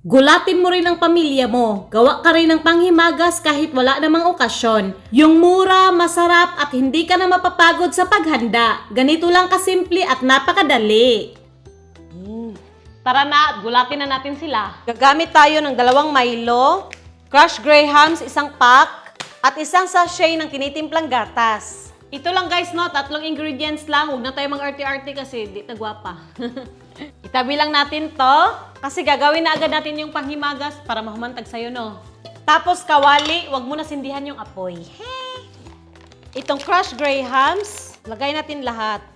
Gulatin mo rin ang pamilya mo. Gawa ka rin ng panghimagas kahit wala namang okasyon. Yung mura, masarap at hindi ka na mapapagod sa paghanda. Ganito lang kasimple at napakadali. Tara na, gulatin na natin sila. Gagamit tayo ng dalawang Milo, crushed grahams, isang pack, at isang sachet ng tinitimplang gatas. Ito lang guys, no? Tatlong ingredients lang. Huwag na tayo mag-arte-arte kasi di tagwapa. Itabi lang natin to kasi gagawin na agad natin yung panghimagas para mahumantag sa'yo, no? Tapos kawali, wag mo na sindihan yung apoy. Hey! Itong crushed grahams, lagay natin lahat.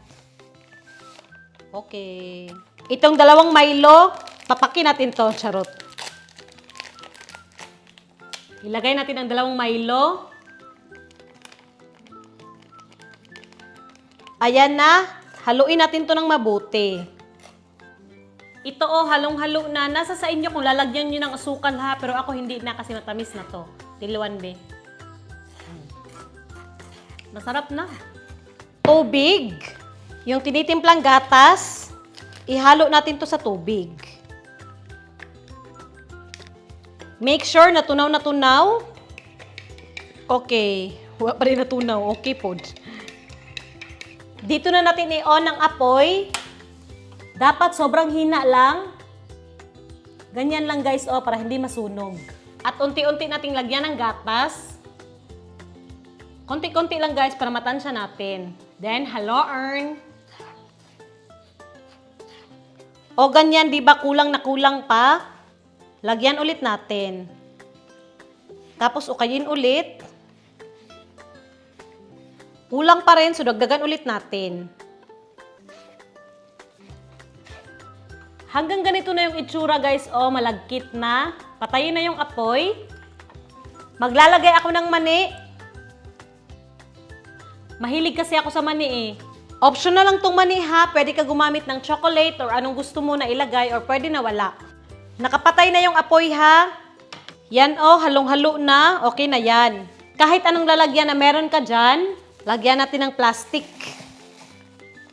Okay. Itong dalawang Milo, papakin natin to, charot. Ilagay natin ang dalawang Milo. Ayan na. Haluin natin to ng mabuti. Ito oh, halong-halo na. Nasa sa inyo kung lalagyan nyo ng asukal ha. Pero ako hindi na kasi matamis na to. Tiluan be. Masarap na. Tubig. Yung tinitimplang gatas, ihalo natin to sa tubig. Make sure na tunaw na tunaw. Okay. Wala pa rin natunaw. Okay po. Dito na natin i-on ang apoy. Dapat sobrang hina lang. Ganyan lang guys, oh, para hindi masunog. At unti-unti nating lagyan ng gatas. Konti-konti lang guys para matansya natin. Then, hello, earn. O ganyan, di ba kulang na kulang pa? Lagyan ulit natin. Tapos ukayin ulit. Kulang pa rin, so dagdagan ulit natin. Hanggang ganito na yung itsura guys, oh, malagkit na. Patayin na yung apoy. Maglalagay ako ng mani. Mahilig kasi ako sa mani eh. Optional lang tong mani ha. Pwede ka gumamit ng chocolate or anong gusto mo na ilagay or pwede na wala. Nakapatay na yung apoy ha. Yan oh, halong-halo na. Okay na yan. Kahit anong lalagyan na meron ka dyan, lagyan natin ng plastic.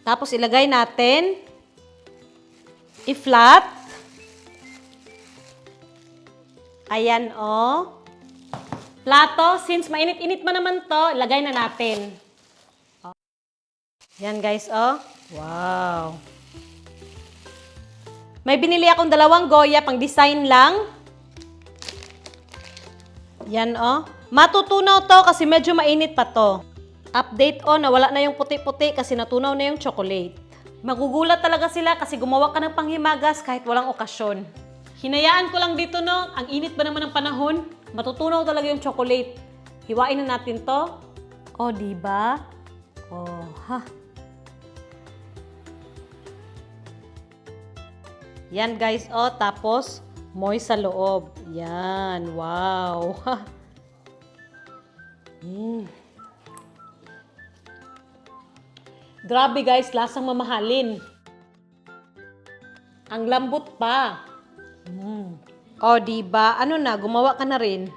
Tapos ilagay natin. I-flat. Ayan oh. Plato, since mainit-init pa naman to, ilagay na natin. Oh. Yan guys, oh. Wow. May binili akong dalawang goya pang design lang. Yan oh. Matutunaw to kasi medyo mainit pa to. Update oh, nawala na yung puti-puti kasi natunaw na yung chocolate. Magugulat talaga sila kasi gumawa ka ng panghimagas kahit walang okasyon. Hinayaan ko lang dito no, ang init ba naman ng panahon? Matutunaw talaga yung chocolate. Hiwain na natin to. Oh, di ba? Oh, ha. Yan guys, oh, tapos moist sa loob. Yan, wow. mm. Grabe guys, lasang mamahalin. Ang lambot pa. Mm. Oh, di ba? Ano na, gumawa ka na rin.